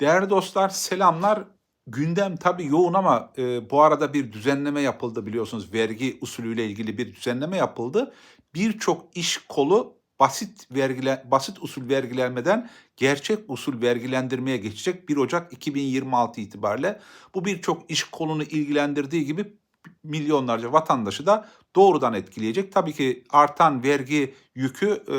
Değerli dostlar selamlar. Gündem tabii yoğun ama e, bu arada bir düzenleme yapıldı biliyorsunuz. Vergi usulüyle ilgili bir düzenleme yapıldı. Birçok iş kolu basit vergile, basit usul vergilenmeden gerçek usul vergilendirmeye geçecek 1 Ocak 2026 itibariyle. Bu birçok iş kolunu ilgilendirdiği gibi milyonlarca vatandaşı da doğrudan etkileyecek. Tabii ki artan vergi yükü e,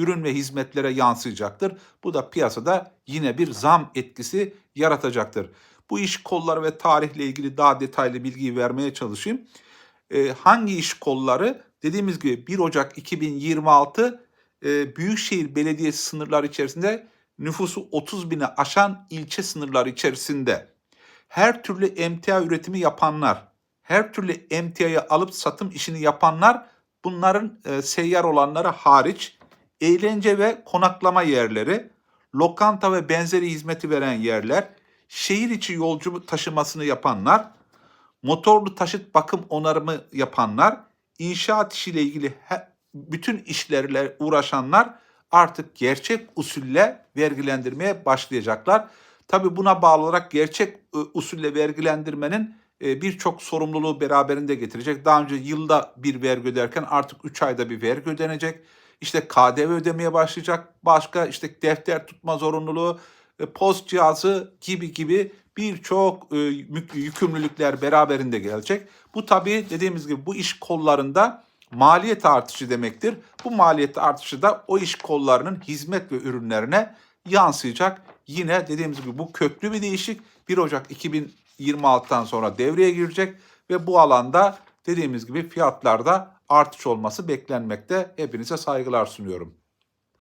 ürün ve hizmetlere yansıyacaktır. Bu da piyasada yine bir zam etkisi yaratacaktır. Bu iş kolları ve tarihle ilgili daha detaylı bilgiyi vermeye çalışayım. E, hangi iş kolları? Dediğimiz gibi 1 Ocak 2026 e, Büyükşehir Belediyesi sınırları içerisinde nüfusu 30 bini aşan ilçe sınırları içerisinde her türlü emtia üretimi yapanlar, her türlü emtiayı alıp satım işini yapanlar bunların e, seyyar olanları hariç eğlence ve konaklama yerleri, lokanta ve benzeri hizmeti veren yerler, şehir içi yolcu taşımasını yapanlar, motorlu taşıt bakım onarımı yapanlar, inşaat işiyle ilgili he- bütün işlerle uğraşanlar artık gerçek usulle vergilendirmeye başlayacaklar. Tabii buna bağlı olarak gerçek e, usulle vergilendirmenin birçok sorumluluğu beraberinde getirecek. Daha önce yılda bir vergi öderken artık 3 ayda bir vergi ödenecek. İşte KDV ödemeye başlayacak. Başka işte defter tutma zorunluluğu, e, post cihazı gibi gibi birçok e, yükümlülükler beraberinde gelecek. Bu tabii dediğimiz gibi bu iş kollarında maliyet artışı demektir. Bu maliyet artışı da o iş kollarının hizmet ve ürünlerine yansıyacak. Yine dediğimiz gibi bu köklü bir değişik 1 Ocak 2026'dan sonra devreye girecek ve bu alanda dediğimiz gibi fiyatlarda artış olması beklenmekte. Hepinize saygılar sunuyorum.